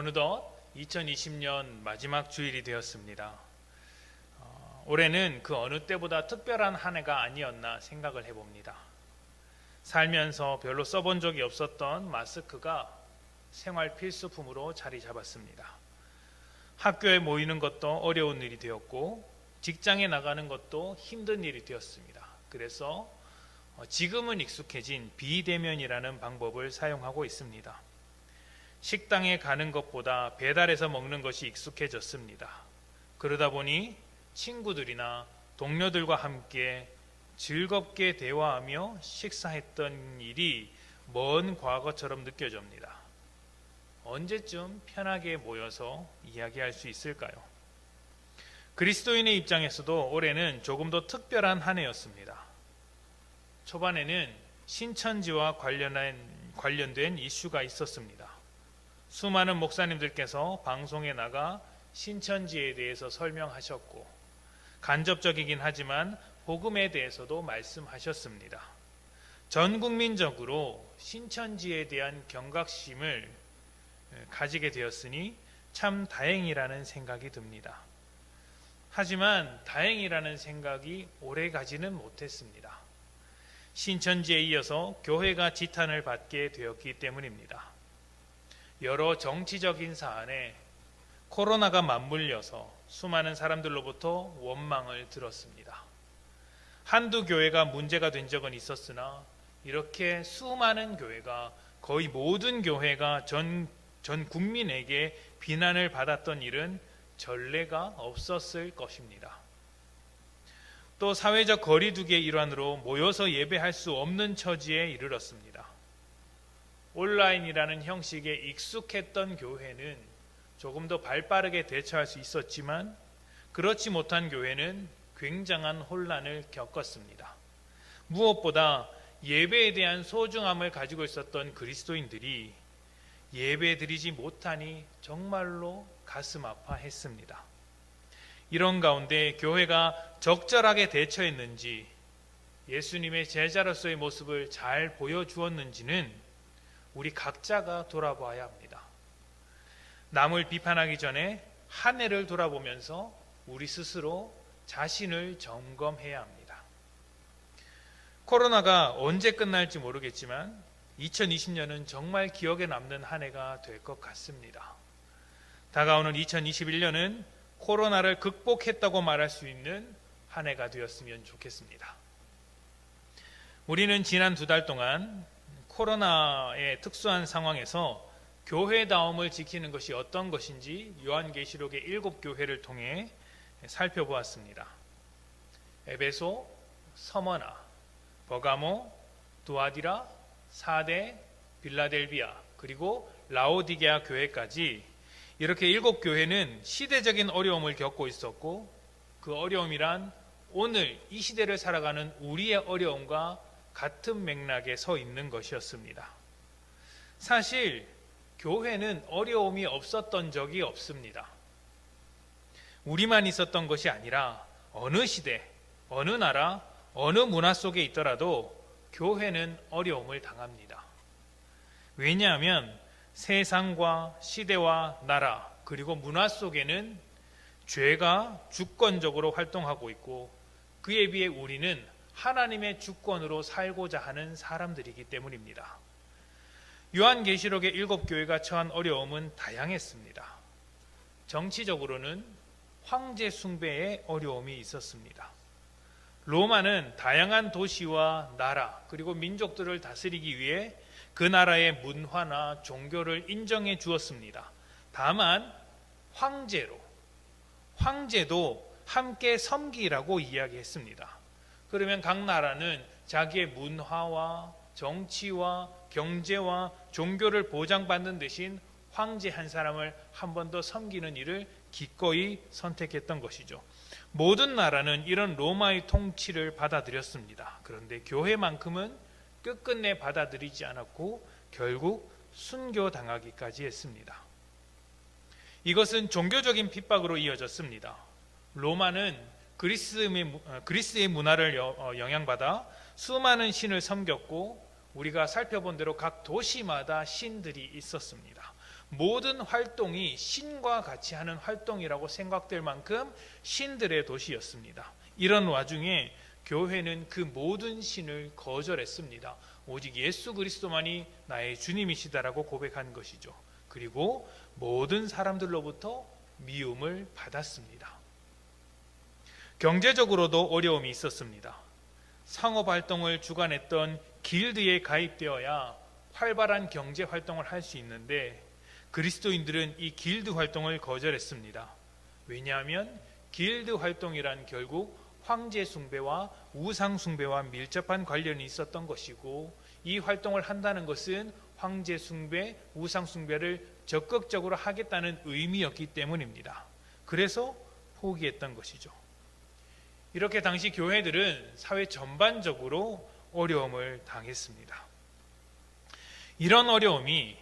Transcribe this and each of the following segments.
어느덧 2020년 마지막 주일이 되었습니다. 어, 올해는 그 어느 때보다 특별한 한 해가 아니었나 생각을 해봅니다. 살면서 별로 써본 적이 없었던 마스크가 생활 필수품으로 자리 잡았습니다. 학교에 모이는 것도 어려운 일이 되었고 직장에 나가는 것도 힘든 일이 되었습니다. 그래서 어, 지금은 익숙해진 비대면이라는 방법을 사용하고 있습니다. 식당에 가는 것보다 배달해서 먹는 것이 익숙해졌습니다. 그러다 보니 친구들이나 동료들과 함께 즐겁게 대화하며 식사했던 일이 먼 과거처럼 느껴집니다. 언제쯤 편하게 모여서 이야기할 수 있을까요? 그리스도인의 입장에서도 올해는 조금 더 특별한 한 해였습니다. 초반에는 신천지와 관련한, 관련된 이슈가 있었습니다. 수많은 목사님들께서 방송에 나가 신천지에 대해서 설명하셨고, 간접적이긴 하지만 복음에 대해서도 말씀하셨습니다. 전 국민적으로 신천지에 대한 경각심을 가지게 되었으니 참 다행이라는 생각이 듭니다. 하지만 다행이라는 생각이 오래 가지는 못했습니다. 신천지에 이어서 교회가 지탄을 받게 되었기 때문입니다. 여러 정치적인 사안에 코로나가 맞물려서 수많은 사람들로부터 원망을 들었습니다. 한두 교회가 문제가 된 적은 있었으나 이렇게 수많은 교회가 거의 모든 교회가 전, 전 국민에게 비난을 받았던 일은 전례가 없었을 것입니다. 또 사회적 거리두기의 일환으로 모여서 예배할 수 없는 처지에 이르렀습니다. 온라인이라는 형식에 익숙했던 교회는 조금 더 발빠르게 대처할 수 있었지만 그렇지 못한 교회는 굉장한 혼란을 겪었습니다. 무엇보다 예배에 대한 소중함을 가지고 있었던 그리스도인들이 예배 드리지 못하니 정말로 가슴 아파했습니다. 이런 가운데 교회가 적절하게 대처했는지 예수님의 제자로서의 모습을 잘 보여주었는지는 우리 각자가 돌아봐야 합니다. 남을 비판하기 전에 한 해를 돌아보면서 우리 스스로 자신을 점검해야 합니다. 코로나가 언제 끝날지 모르겠지만 2020년은 정말 기억에 남는 한 해가 될 것 같습니다. 다가오는 2021년은 코로나를 극복했다고 말할 수 있는 한 해가 되었으면 좋겠습니다. 우리는 지난 두 달 동안 코로나의 특수한 상황에서 교회다움을 지키는 것이 어떤 것인지 요한계시록의 일곱 교회를 통해 살펴보았습니다. 에베소, 서머나, 버가모, 두아디라, 사대, 빌라델비아, 그리고 라오디게아 교회까지 이렇게 일곱 교회는 시대적인 어려움을 겪고 있었고 그 어려움이란 오늘 이 시대를 살아가는 우리의 어려움과 같은 맥락에 서 있는 것이었습니다. 사실 교회는 어려움이 없었던 적이 없습니다. 우리만 있었던 것이 아니라 어느 시대, 어느 나라, 어느 문화 속에 있더라도 교회는 어려움을 당합니다. 왜냐하면 세상과 시대와 나라 그리고 문화 속에는 죄가 주권적으로 활동하고 있고 그에 비해 우리는 하나님의 주권으로 살고자 하는 사람들이기 때문입니다. 요한계시록의 일곱 교회가 처한 어려움은 다양했습니다. 정치적으로는 황제 숭배의 어려움이 있었습니다. 로마는 다양한 도시와 나라 그리고 민족들을 다스리기 위해 그 나라의 문화나 종교를 인정해 주었습니다. 다만 황제로 황제도 함께 섬기라고 이야기했습니다. 그러면 각 나라는 자기의 문화와 정치와 경제와 종교를 보장받는 대신 황제 한 사람을 한 번 더 섬기는 일을 기꺼이 선택했던 것이죠. 모든 나라는 이런 로마의 통치를 받아들였습니다. 그런데 교회만큼은 끝끝내 받아들이지 않았고 결국 순교당하기까지 했습니다. 이것은 종교적인 핍박으로 이어졌습니다. 로마는 그리스의, 그리스의 문화를 어, 영향받아 수많은 신을 섬겼고 우리가 살펴본 대로 각 도시마다 신들이 있었습니다. 모든 활동이 신과 같이 하는 활동이라고 생각될 만큼 신들의 도시였습니다. 이런 와중에 교회는 그 모든 신을 거절했습니다. 오직 예수 그리스도만이 나의 주님이시다라고 고백한 것이죠. 그리고 모든 사람들로부터 미움을 받았습니다. 경제적으로도 어려움이 있었습니다. 상업 활동을 주관했던 길드에 가입되어야 활발한 경제 활동을 할 수 있는데 그리스도인들은 이 길드 활동을 거절했습니다. 왜냐하면 길드 활동이란 결국 황제 숭배와 우상 숭배와 밀접한 관련이 있었던 것이고 이 활동을 한다는 것은 황제 숭배, 우상 숭배를 적극적으로 하겠다는 의미였기 때문입니다. 그래서 포기했던 것이죠. 이렇게 당시 교회들은 사회 전반적으로 어려움을 당했습니다. 이런 어려움이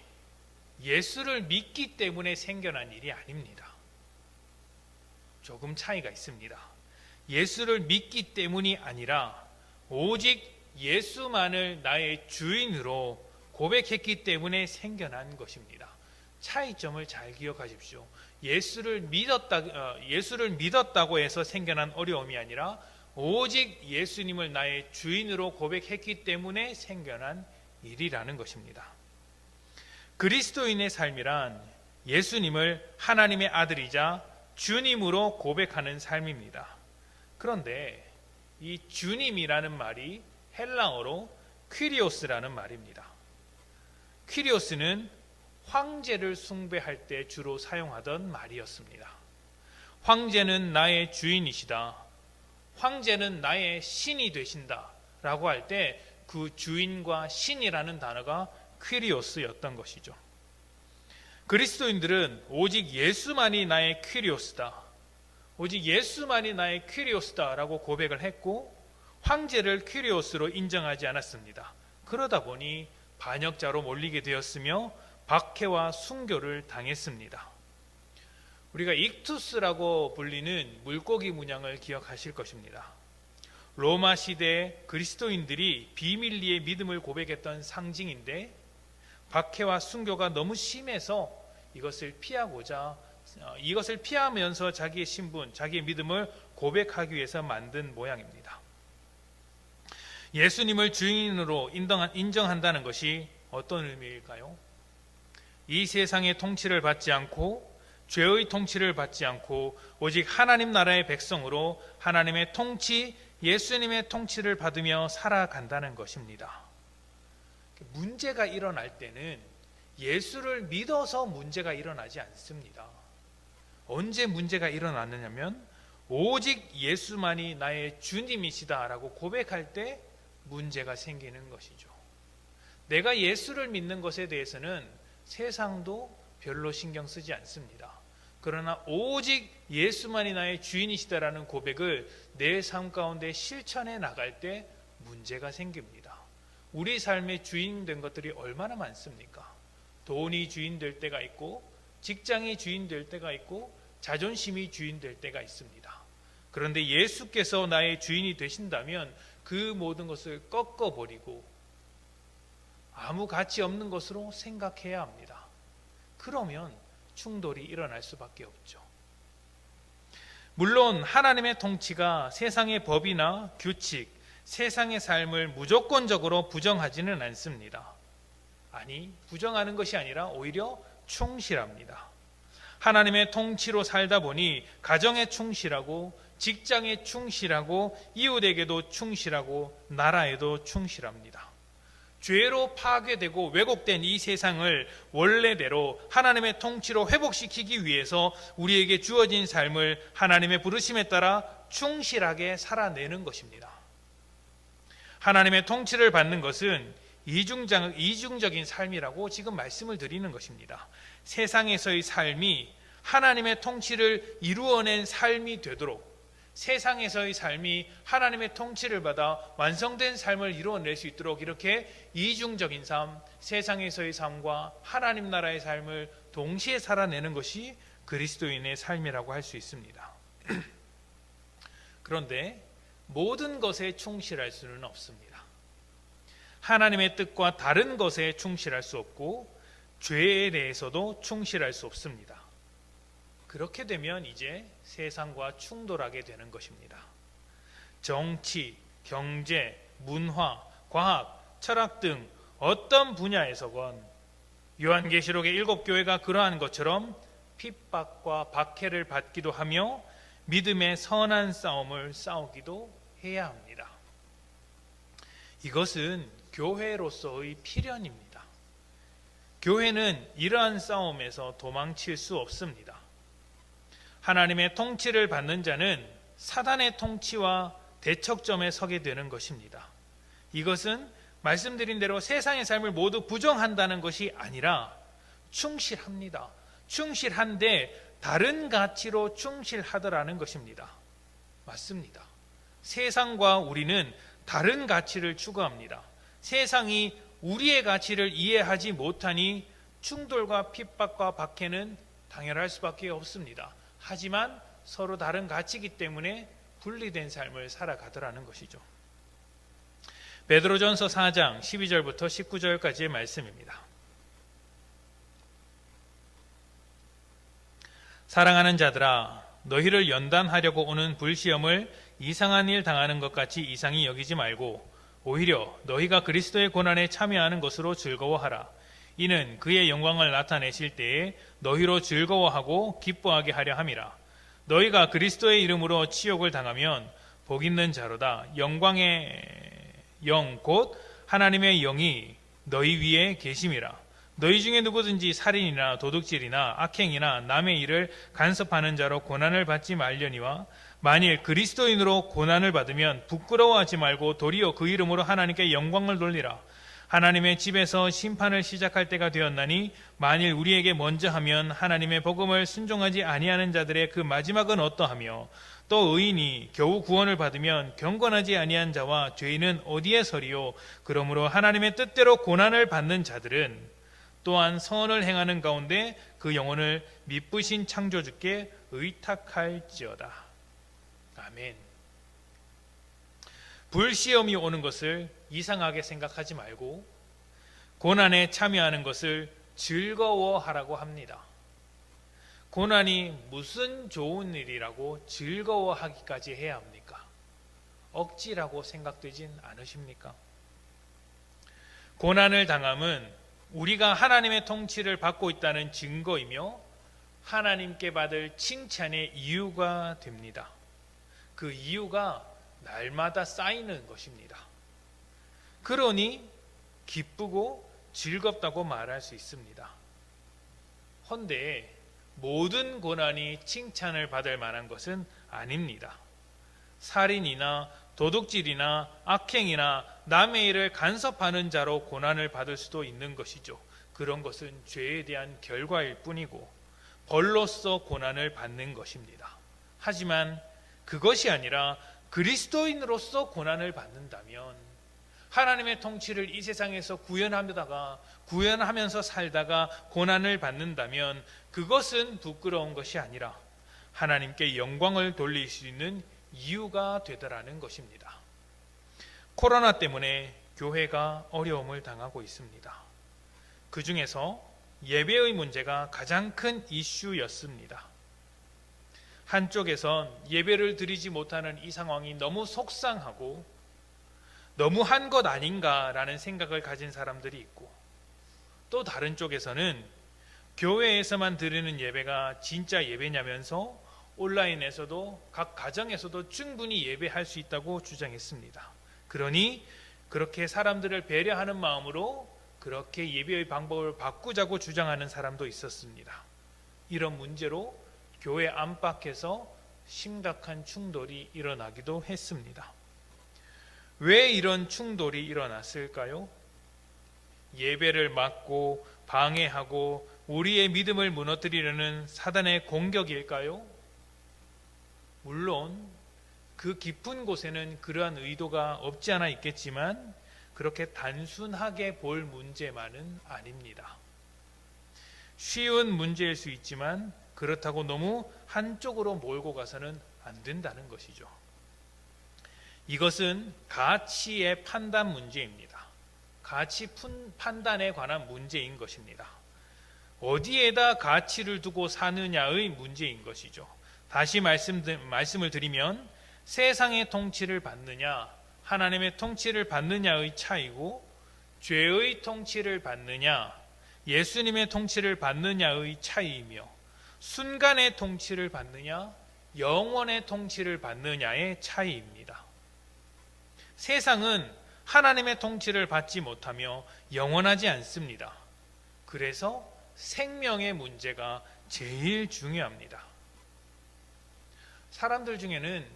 예수를 믿기 때문에 생겨난 일이 아닙니다. 조금 차이가 있습니다. 예수를 믿기 때문이 아니라 오직 예수만을 나의 주인으로 고백했기 때문에 생겨난 것입니다. 차이점을 잘 기억하십시오. 예수를 믿었다 어, 예수를 믿었다고 해서 생겨난 어려움이 아니라 오직 예수님을 나의 주인으로 고백했기 때문에 생겨난 일이라는 것입니다. 그리스도인의 삶이란 예수님을 하나님의 아들이자 주님으로 고백하는 삶입니다. 그런데 이 주님이라는 말이 헬라어로 퀴리오스라는 말입니다. 퀴리오스는 황제를 숭배할 때 주로 사용하던 말이었습니다. 황제는 나의 주인이시다. 황제는 나의 신이 되신다. 라고 할 때 그 주인과 신이라는 단어가 퀴리오스였던 것이죠. 그리스도인들은 오직 예수만이 나의 퀴리오스다. 오직 예수만이 나의 퀴리오스다라고 고백을 했고 황제를 퀴리오스로 인정하지 않았습니다. 그러다 보니 반역자로 몰리게 되었으며 박해와 순교를 당했습니다. 우리가 익투스라고 불리는 물고기 문양을 기억하실 것입니다. 로마 시대 그리스도인들이 비밀리의 믿음을 고백했던 상징인데 박해와 순교가 너무 심해서 이것을 피하고자 어, 이것을 피하면서 자기의 신분, 자기의 믿음을 고백하기 위해서 만든 모양입니다. 예수님을 주인으로 인정한다는 것이 어떤 의미일까요? 이 세상의 통치를 받지 않고 죄의 통치를 받지 않고 오직 하나님 나라의 백성으로 하나님의 통치, 예수님의 통치를 받으며 살아간다는 것입니다. 문제가 일어날 때는 예수를 믿어서 문제가 일어나지 않습니다. 언제 문제가 일어나느냐면 오직 예수만이 나의 주님이시다라고 고백할 때 문제가 생기는 것이죠. 내가 예수를 믿는 것에 대해서는 세상도 별로 신경 쓰지 않습니다. 그러나 오직 예수만이 나의 주인이시다라는 고백을 내 삶 가운데 실천해 나갈 때 문제가 생깁니다. 우리 삶의 주인 된 것들이 얼마나 많습니까? 돈이 주인 될 때가 있고, 직장이 주인 될 때가 있고, 자존심이 주인 될 때가 있습니다. 그런데 예수께서 나의 주인이 되신다면 그 모든 것을 꺾어버리고 아무 가치 없는 것으로 생각해야 합니다. 그러면 충돌이 일어날 수밖에 없죠. 물론 하나님의 통치가 세상의 법이나 규칙, 세상의 삶을 무조건적으로 부정하지는 않습니다. 아니, 부정하는 것이 아니라 오히려 충실합니다. 하나님의 통치로 살다 보니 가정에 충실하고 직장에 충실하고 이웃에게도 충실하고 나라에도 충실합니다. 죄로 파괴되고 왜곡된 이 세상을 원래대로 하나님의 통치로 회복시키기 위해서 우리에게 주어진 삶을 하나님의 부르심에 따라 충실하게 살아내는 것입니다. 하나님의 통치를 받는 것은 이중적, 이중적인 삶이라고 지금 말씀을 드리는 것입니다. 세상에서의 삶이 하나님의 통치를 이루어낸 삶이 되도록 세상에서의 삶이 하나님의 통치를 받아 완성된 삶을 이루어낼 수 있도록 이렇게 이중적인 삶, 세상에서의 삶과 하나님 나라의 삶을 동시에 살아내는 것이 그리스도인의 삶이라고 할 수 있습니다. 그런데 모든 것에 충실할 수는 없습니다. 하나님의 뜻과 다른 것에 충실할 수 없고 죄에 대해서도 충실할 수 없습니다. 그렇게 되면 이제 세상과 충돌하게 되는 것입니다. 정치, 경제, 문화, 과학, 철학 등 어떤 분야에서건 요한계시록의 일곱 교회가 그러한 것처럼 핍박과 박해를 받기도 하며 믿음의 선한 싸움을 싸우기도 해야 합니다. 이것은 교회로서의 필연입니다. 교회는 이러한 싸움에서 도망칠 수 없습니다. 하나님의 통치를 받는 자는 사단의 통치와 대척점에 서게 되는 것입니다. 이것은 말씀드린 대로 세상의 삶을 모두 부정한다는 것이 아니라 충실합니다. 충실한데 다른 가치로 충실하더라는 것입니다. 맞습니다. 세상과 우리는 다른 가치를 추구합니다. 세상이 우리의 가치를 이해하지 못하니 충돌과 핍박과 박해는 당연할 수밖에 없습니다. 하지만 서로 다른 가치이기 때문에 분리된 삶을 살아가더라는 것이죠. 베드로전서 4장 12절부터 19절까지의 말씀입니다. 사랑하는 자들아 너희를 연단하려고 오는 불시험을 이상한 일 당하는 것 같이 이상히 여기지 말고 오히려 너희가 그리스도의 고난에 참여하는 것으로 즐거워하라. 이는 그의 영광을 나타내실 때에 너희로 즐거워하고 기뻐하게 하려 함이라. 너희가 그리스도의 이름으로 치욕을 당하면 복 있는 자로다. 영광의 영 곧 하나님의 영이 너희 위에 계심이라. 너희 중에 누구든지 살인이나 도둑질이나 악행이나 남의 일을 간섭하는 자로 고난을 받지 말려니와 만일 그리스도인으로 고난을 받으면 부끄러워하지 말고 도리어 그 이름으로 하나님께 영광을 돌리라. 하나님의 집에서 심판을 시작할 때가 되었나니 만일 우리에게 먼저 하면 하나님의 복음을 순종하지 아니하는 자들의 그 마지막은 어떠하며 또 의인이 겨우 구원을 받으면 경건하지 아니한 자와 죄인은 어디에 서리요 그러므로 하나님의 뜻대로 고난을 받는 자들은 또한 선을 행하는 가운데 그 영혼을 미쁘신 창조주께 의탁할지어다. 아멘. 불시험이 오는 것을 이상하게 생각하지 말고 고난에 참여하는 것을 즐거워하라고 합니다. 고난이 무슨 좋은 일이라고 즐거워하기까지 해야 합니까? 억지라고 생각되진 않으십니까? 고난을 당함은 우리가 하나님의 통치를 받고 있다는 증거이며 하나님께 받을 칭찬의 이유가 됩니다. 그 이유가 날마다 쌓이는 것입니다. 그러니 기쁘고 즐겁다고 말할 수 있습니다. 헌데 모든 고난이 칭찬을 받을 만한 것은 아닙니다. 살인이나 도둑질이나 악행이나 남의 일을 간섭하는 자로 고난을 받을 수도 있는 것이죠. 그런 것은 죄에 대한 결과일 뿐이고 벌로서 고난을 받는 것입니다. 하지만 그것이 아니라 그리스도인으로서 고난을 받는다면 하나님의 통치를 이 세상에서 구현하다가 구현하면서 살다가 고난을 받는다면 그것은 부끄러운 것이 아니라 하나님께 영광을 돌릴 수 있는 이유가 되더라는 것입니다. 코로나 때문에 교회가 어려움을 당하고 있습니다. 그 중에서 예배의 문제가 가장 큰 이슈였습니다. 한쪽에선 예배를 드리지 못하는 이 상황이 너무 속상하고 너무 한 것 아닌가라는 생각을 가진 사람들이 있고 또 다른 쪽에서는 교회에서만 드리는 예배가 진짜 예배냐면서 온라인에서도 각 가정에서도 충분히 예배할 수 있다고 주장했습니다. 그러니 그렇게 사람들을 배려하는 마음으로 그렇게 예배의 방법을 바꾸자고 주장하는 사람도 있었습니다. 이런 문제로 교회 안팎에서 심각한 충돌이 일어나기도 했습니다. 왜 이런 충돌이 일어났을까요? 예배를 막고 방해하고 우리의 믿음을 무너뜨리려는 사단의 공격일까요? 물론 그 깊은 곳에는 그러한 의도가 없지 않아 있겠지만 그렇게 단순하게 볼 문제만은 아닙니다. 쉬운 문제일 수 있지만 그렇다고 너무 한쪽으로 몰고 가서는 안 된다는 것이죠. 이것은 가치의 판단 문제입니다. 가치 판단에 관한 문제인 것입니다. 어디에다 가치를 두고 사느냐의 문제인 것이죠. 다시 말씀, 말씀을 드리면 세상의 통치를 받느냐, 하나님의 통치를 받느냐의 차이고 죄의 통치를 받느냐, 예수님의 통치를 받느냐의 차이이며 순간의 통치를 받느냐, 영원의 통치를 받느냐의 차이입니다. 세상은 하나님의 통치를 받지 못하며 영원하지 않습니다. 그래서 생명의 문제가 제일 중요합니다. 사람들 중에는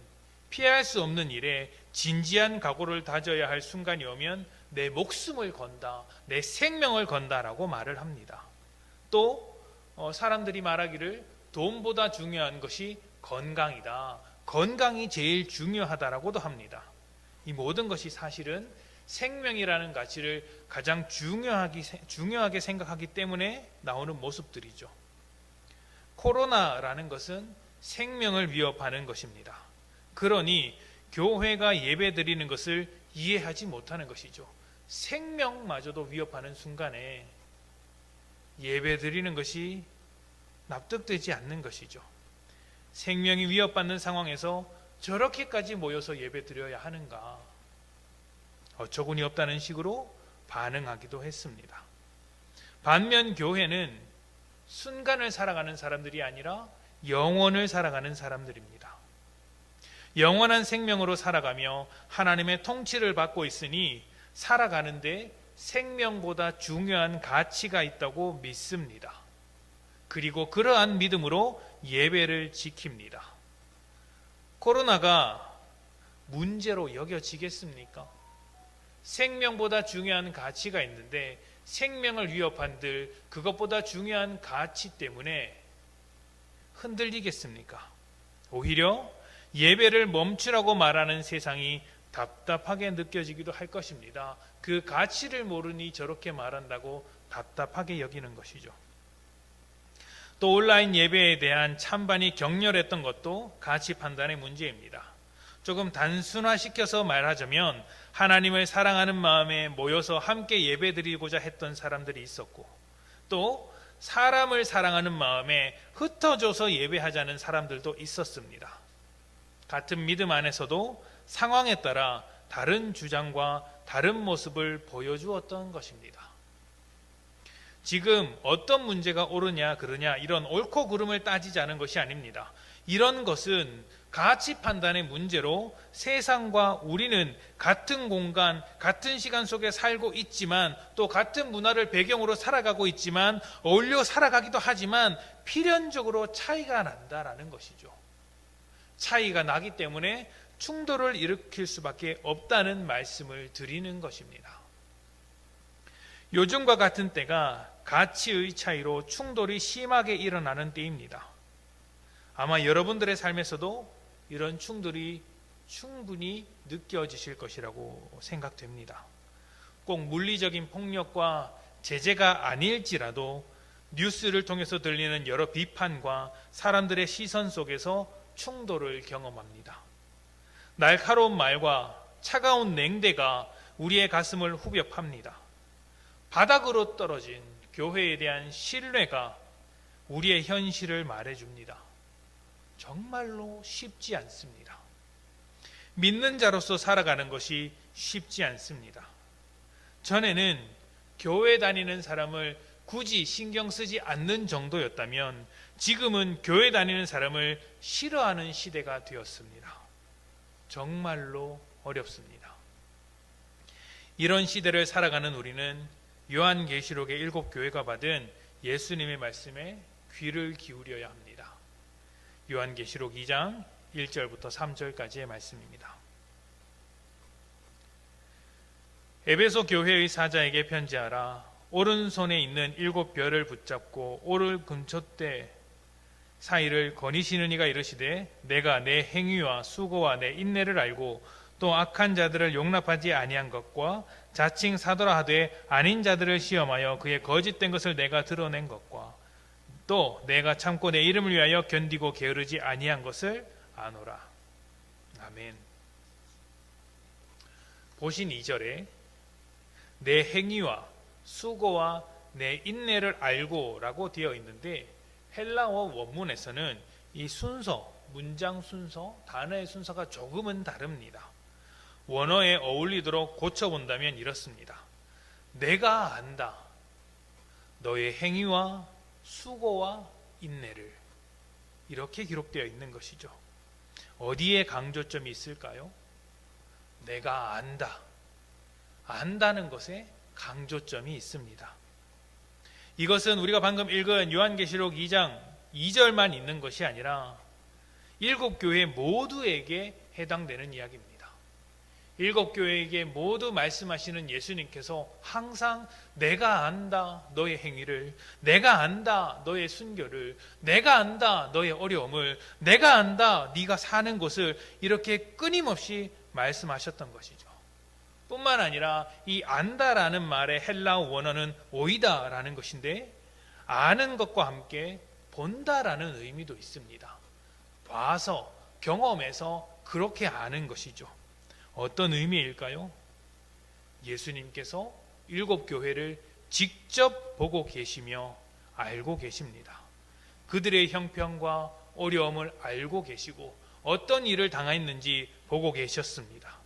피할 수 없는 일에 진지한 각오를 다져야 할 순간이 오면 내 목숨을 건다, 내 생명을 건다라고 말을 합니다. 또 어, 사람들이 말하기를 돈보다 중요한 것이 건강이다. 건강이 제일 중요하다라고도 합니다. 이 모든 것이 사실은 생명이라는 가치를 가장 중요하게, 중요하게 생각하기 때문에 나오는 모습들이죠. 코로나라는 것은 생명을 위협하는 것입니다. 그러니 교회가 예배 드리는 것을 이해하지 못하는 것이죠. 생명마저도 위협하는 순간에 예배 드리는 것이 납득되지 않는 것이죠. 생명이 위협받는 상황에서 저렇게까지 모여서 예배 드려야 하는가? 어처구니 없다는 식으로 반응하기도 했습니다. 반면 교회는 순간을 살아가는 사람들이 아니라 영원을 살아가는 사람들입니다. 영원한 생명으로 살아가며 하나님의 통치를 받고 있으니 살아가는데 생명보다 중요한 가치가 있다고 믿습니다. 그리고 그러한 믿음으로 예배를 지킵니다. 코로나가 문제로 여겨지겠습니까? 생명보다 중요한 가치가 있는데 생명을 위협한들 그것보다 중요한 가치 때문에 흔들리겠습니까? 오히려 예배를 멈추라고 말하는 세상이 답답하게 느껴지기도 할 것입니다. 그 가치를 모르니 저렇게 말한다고 답답하게 여기는 것이죠. 또 온라인 예배에 대한 찬반이 격렬했던 것도 가치 판단의 문제입니다. 조금 단순화시켜서 말하자면 하나님을 사랑하는 마음에 모여서 함께 예배드리고자 했던 사람들이 있었고 또 사람을 사랑하는 마음에 흩어져서 예배하자는 사람들도 있었습니다. 같은 믿음 안에서도 상황에 따라 다른 주장과 다른 모습을 보여주었던 것입니다. 지금 어떤 문제가 옳으냐 그러냐 이런 옳고 그름을 따지자는 것이 아닙니다. 이런 것은 가치 판단의 문제로 세상과 우리는 같은 공간, 같은 시간 속에 살고 있지만 또 같은 문화를 배경으로 살아가고 있지만 어울려 살아가기도 하지만 필연적으로 차이가 난다라는 것이죠. 차이가 나기 때문에 충돌을 일으킬 수밖에 없다는 말씀을 드리는 것입니다. 요즘과 같은 때가 가치의 차이로 충돌이 심하게 일어나는 때입니다. 아마 여러분들의 삶에서도 이런 충돌이 충분히 느껴지실 것이라고 생각됩니다. 꼭 물리적인 폭력과 제재가 아닐지라도 뉴스를 통해서 들리는 여러 비판과 사람들의 시선 속에서 충돌을 경험합니다. 날카로운 말과 차가운 냉대가 우리의 가슴을 후벼팝니다. 바닥으로 떨어진 교회에 대한 신뢰가 우리의 현실을 말해줍니다. 정말로 쉽지 않습니다. 믿는 자로서 살아가는 것이 쉽지 않습니다. 전에는 교회 다니는 사람을 굳이 신경 쓰지 않는 정도였다면 지금은 교회 다니는 사람을 싫어하는 시대가 되었습니다. 정말로 어렵습니다. 이런 시대를 살아가는 우리는 요한계시록의 일곱 교회가 받은 예수님의 말씀에 귀를 기울여야 합니다. 요한계시록 2장 1절부터 3절까지의 말씀입니다. 에베소 교회의 사자에게 편지하라. 오른손에 있는 일곱 별을 붙잡고 오를 금초대 사이를 거니시는 이가 이르시되 내가 내 행위와 수고와 내 인내를 알고 또 악한 자들을 용납하지 아니한 것과 자칭 사도라 하되 아닌 자들을 시험하여 그의 거짓된 것을 내가 드러낸 것과 또 내가 참고 내 이름을 위하여 견디고 게으르지 아니한 것을 아노라. 아멘. 보신 2절에 내 행위와 수고와 내 인내를 알고라고 되어 있는데 헬라어 원문에서는 이 순서, 문장 순서, 단어의 순서가 조금은 다릅니다. 원어에 어울리도록 고쳐본다면 이렇습니다. 내가 안다. 너의 행위와 수고와 인내를. 이렇게 기록되어 있는 것이죠. 어디에 강조점이 있을까요? 내가 안다. 안다는 것에 강조점이 있습니다. 이것은 우리가 방금 읽은 요한계시록 2장 2절만 있는 것이 아니라 일곱 교회 모두에게 해당되는 이야기입니다. 일곱 교회에게 모두 말씀하시는 예수님께서 항상 내가 안다 너의 행위를 내가 안다 너의 순교를 내가 안다 너의 어려움을 내가 안다 네가 사는 곳을 이렇게 끊임없이 말씀하셨던 것이죠. 뿐만 아니라 이 안다라는 말의 헬라어 원어는 오이다라는 것인데 아는 것과 함께 본다라는 의미도 있습니다. 봐서 경험해서 그렇게 아는 것이죠. 어떤 의미일까요? 예수님께서 일곱 교회를 직접 보고 계시며 알고 계십니다. 그들의 형편과 어려움을 알고 계시고 어떤 일을 당했는지 보고 계셨습니다.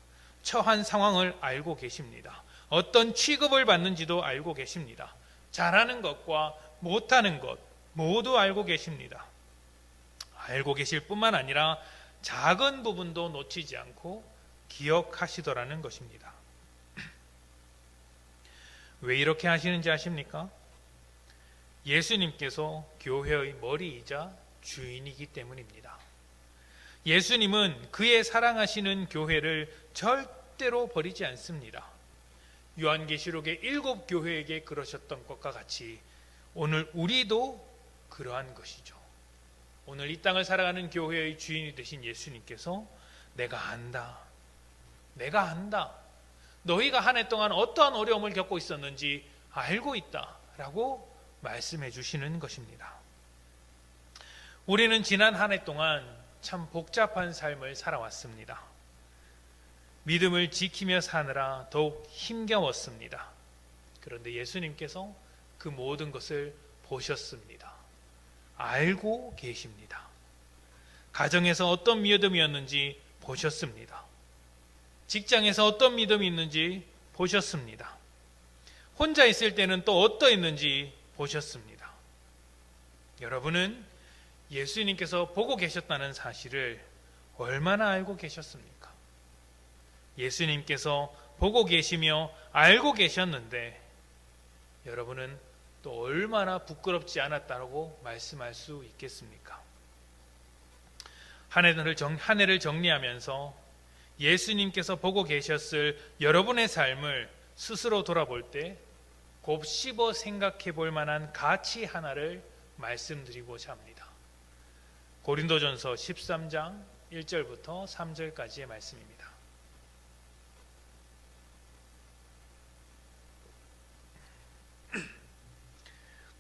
처한 상황을 알고 계십니다. 어떤 취급을 받는지도 알고 계십니다. 잘하는 것과 못하는 것 모두 알고 계십니다. 알고 계실 뿐만 아니라 작은 부분도 놓치지 않고 기억하시더라는 것입니다. 왜 이렇게 하시는지 아십니까? 예수님께서 교회의 머리이자 주인이기 때문입니다. 예수님은 그의 사랑하시는 교회를 절대 로 버리지 않습니다. 요한계시록의 일곱 교회에게 그러셨던 것과 같이 오늘 우리도 그러한 것이죠. 오늘 이 땅을 살아가는 교회의 주인이 되신 예수님께서 내가 안다. 내가 안다. 너희가 한 해 동안 어떠한 어려움을 겪고 있었는지 알고 있다. 라고 말씀해 주시는 것입니다. 우리는 지난 한 해 동안 참 복잡한 삶을 살아왔습니다. 믿음을 지키며 사느라 더욱 힘겨웠습니다. 그런데 예수님께서 그 모든 것을 보셨습니다. 알고 계십니다. 가정에서 어떤 믿음이었는지 보셨습니다. 직장에서 어떤 믿음이 있는지 보셨습니다. 혼자 있을 때는 또 어떠했는지 보셨습니다. 여러분은 예수님께서 보고 계셨다는 사실을 얼마나 알고 계셨습니까? 예수님께서 보고 계시며 알고 계셨는데 여러분은 또 얼마나 부끄럽지 않았다고 말씀할 수 있겠습니까? 한 해를, 정, 한 해를 정리하면서 예수님께서 보고 계셨을 여러분의 삶을 스스로 돌아볼 때 곱씹어 생각해 볼 만한 가치 하나를 말씀드리고자 합니다. 고린도전서 13장 1절부터 3절까지의 말씀입니다.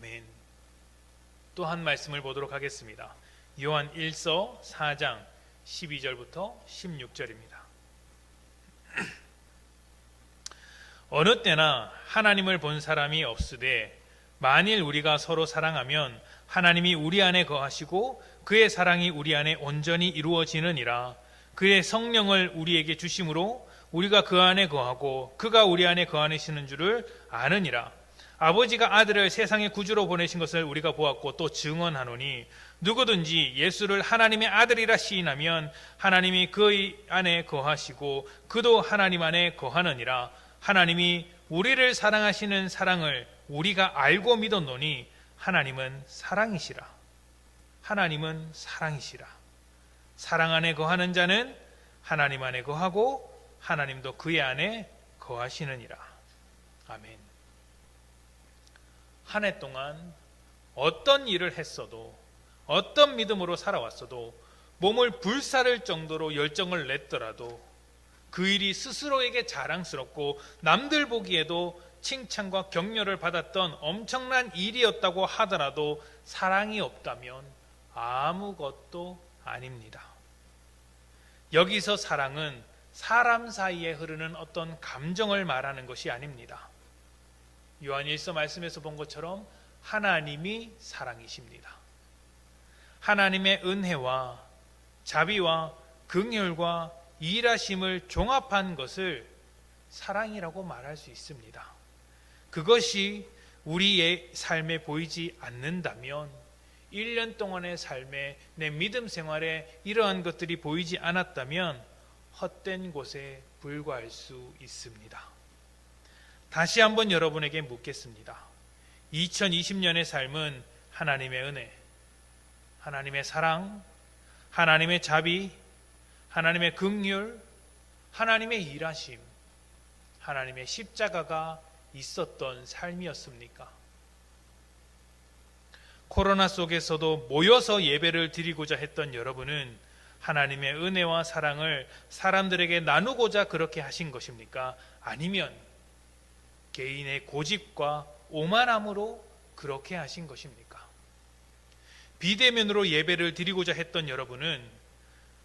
아멘. 또 한 말씀을 보도록 하겠습니다. 요한 1서 4장 12절부터 16절입니다. 어느 때나 하나님을 본 사람이 없으되 만일 우리가 서로 사랑하면 하나님이 우리 안에 거하시고 그의 사랑이 우리 안에 온전히 이루어지느니라 그의 성령을 우리에게 주심으로 우리가 그 안에 거하고 그가 우리 안에 거하시는 줄을 아느니라 아버지가 아들을 세상의 구주로 보내신 것을 우리가 보았고 또 증언하노니 누구든지 예수를 하나님의 아들이라 시인하면 하나님이 그 안에 거하시고 그도 하나님 안에 거하느니라. 하나님이 우리를 사랑하시는 사랑을 우리가 알고 믿었노니 하나님은 사랑이시라. 하나님은 사랑이시라. 사랑 안에 거하는 자는 하나님 안에 거하고 하나님도 그의 안에 거하시느니라. 아멘 한 해 동안 어떤 일을 했어도 어떤 믿음으로 살아왔어도 몸을 불사를 정도로 열정을 냈더라도 그 일이 스스로에게 자랑스럽고 남들 보기에도 칭찬과 격려를 받았던 엄청난 일이었다고 하더라도 사랑이 없다면 아무것도 아닙니다. 여기서 사랑은 사람 사이에 흐르는 어떤 감정을 말하는 것이 아닙니다. 요한일서 말씀에서 본 것처럼 하나님이 사랑이십니다. 하나님의 은혜와 자비와 긍휼과 일하심을 종합한 것을 사랑이라고 말할 수 있습니다. 그것이 우리의 삶에 보이지 않는다면 1년 동안의 삶에 내 믿음 생활에 이러한 것들이 보이지 않았다면 헛된 곳에 불과할 수 있습니다. 다시 한번 여러분에게 묻겠습니다. 2020년의 삶은 하나님의 은혜, 하나님의 사랑, 하나님의 자비, 하나님의 긍휼, 하나님의 일하심, 하나님의 십자가가 있었던 삶이었습니까? 코로나 속에서도 모여서 예배를 드리고자 했던 여러분은 하나님의 은혜와 사랑을 사람들에게 나누고자 그렇게 하신 것입니까? 아니면 개인의 고집과 오만함으로 그렇게 하신 것입니까? 비대면으로 예배를 드리고자 했던 여러분은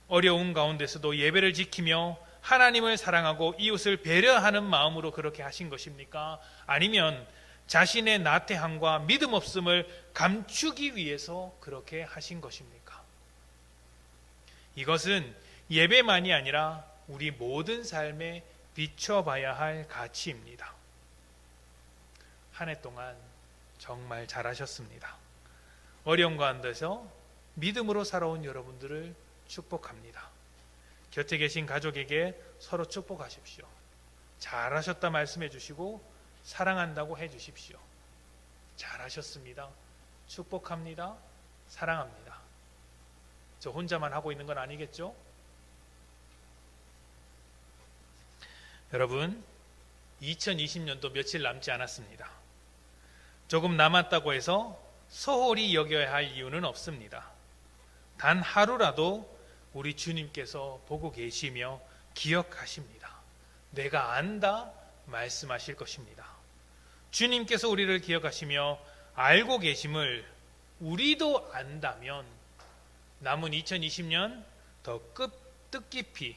어려운 가운데서도 예배를 지키며 하나님을 사랑하고 이웃을 배려하는 마음으로 그렇게 하신 것입니까? 아니면 자신의 나태함과 믿음 없음을 감추기 위해서 그렇게 하신 것입니까? 이것은 예배만이 아니라 우리 모든 삶에 비춰봐야 할 가치입니다. 한 해 동안 정말 잘하셨습니다. 어려운 가운데서 믿음으로 살아온 여러분들을 축복합니다. 곁에 계신 가족에게 서로 축복하십시오. 잘하셨다 말씀해 주시고 사랑한다고 해 주십시오. 잘하셨습니다. 축복합니다. 사랑합니다. 저 혼자만 하고 있는 건 아니겠죠? 여러분, 2020년도 며칠 남지 않았습니다. 조금 남았다고 해서 소홀히 여겨야 할 이유는 없습니다. 단 하루라도 우리 주님께서 보고 계시며 기억하십니다. 내가 안다 말씀하실 것입니다. 주님께서 우리를 기억하시며 알고 계심을 우리도 안다면 남은 2020년 더 끝, 뜻깊이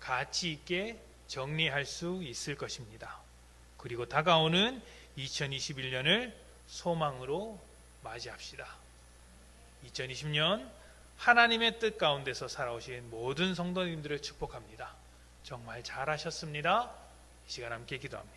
가치 있게 정리할 수 있을 것입니다. 그리고 다가오는 2021년을 소망으로 맞이합시다. 2020년 하나님의 뜻 가운데서 살아오신 모든 성도님들을 축복합니다. 정말 잘하셨습니다. 이 시간 함께 기도합니다.